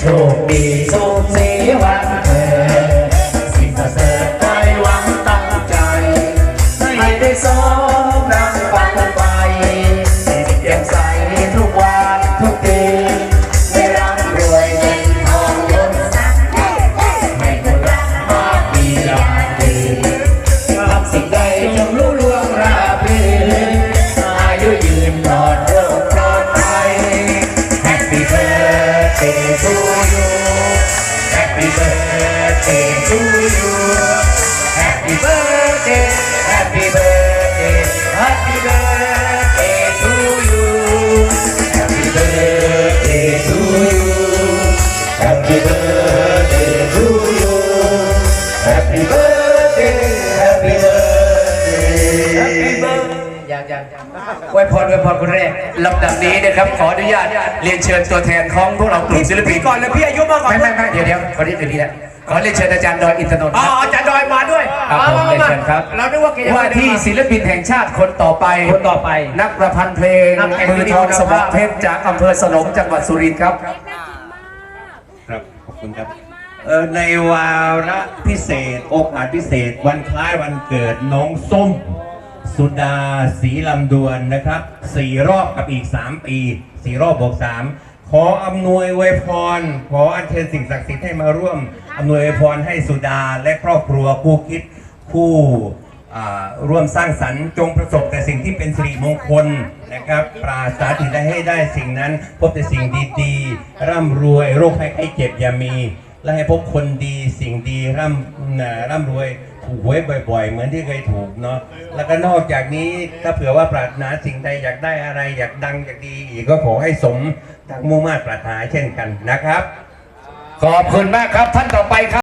โชคดีสุขสีวัน ยังยังอวยพรอวยพรคนแรกลำดับนี้นะครับ ขออนุญาตเรียนเชิญตัวแทนของพวกเรากลุ่มศิลปินพี่ก่อนเลยพี่อายุมากกว่าไม่ไม่ไม่เดี๋ยวเดี๋ยวขอนี้เดี๋ยวนี้นะขอเรียนเชิญอาจารย์ดอยอินทนนท์อ๋อครับอาจารย์ดอยมาด้วยครับผมมาเรียนมาเชิญครับเรานึกว่าแกยังว่าไม่ได้ที่มาศิลปินแห่งชาติคนต่อไปคนต่อไป นักประพันธ์เพลงนักแต่งมือทองสมบัติเพชรจากอำเภอสนมจังหวัดสุรินทร์ครับ ครับขอบคุณครับเอ่อในวาระพิเศษ โอกาสพิเศษ วันคล้ายวันเกิดน้องส้ม สุดาศรีลำดวนนะครับสี่รอบกับอีก 3 ปีสี่รอบบวกสามขออำนวยไวพร ขออัญเชิญสิ่งศักดิ์สิทธิ์ให้มาร่วมอำนวยไวพรให้สุดาและครอบครัวผู้คิดผู้อ่ร่วมสร้างสรรค์จงประสบแต่สิ่งที่เป็นสิริมงคลนะครับปราศจากที่ได้ให้ได้สิ่งนั้น พบแต่สิ่งดีๆ ร่ำรวยโรคภัยไข้เจ็บอย่ามี และให้พบคนดีสิ่งดีร่ำร่ำรวย ถูกหวยบ่อย ๆ เหมือนที่เคยถูกเนาะแล้วก็นอกจากนี้ถ้าเผื่อว่าปรารถนาสิ่งใดอยากได้อะไรอยากดังอยากดีอีกก็ขอให้สมดังมุ่งมา่ปรารถนาเช่นกันนะครับ ขอบคุณมากครับท่านต่อไปครับ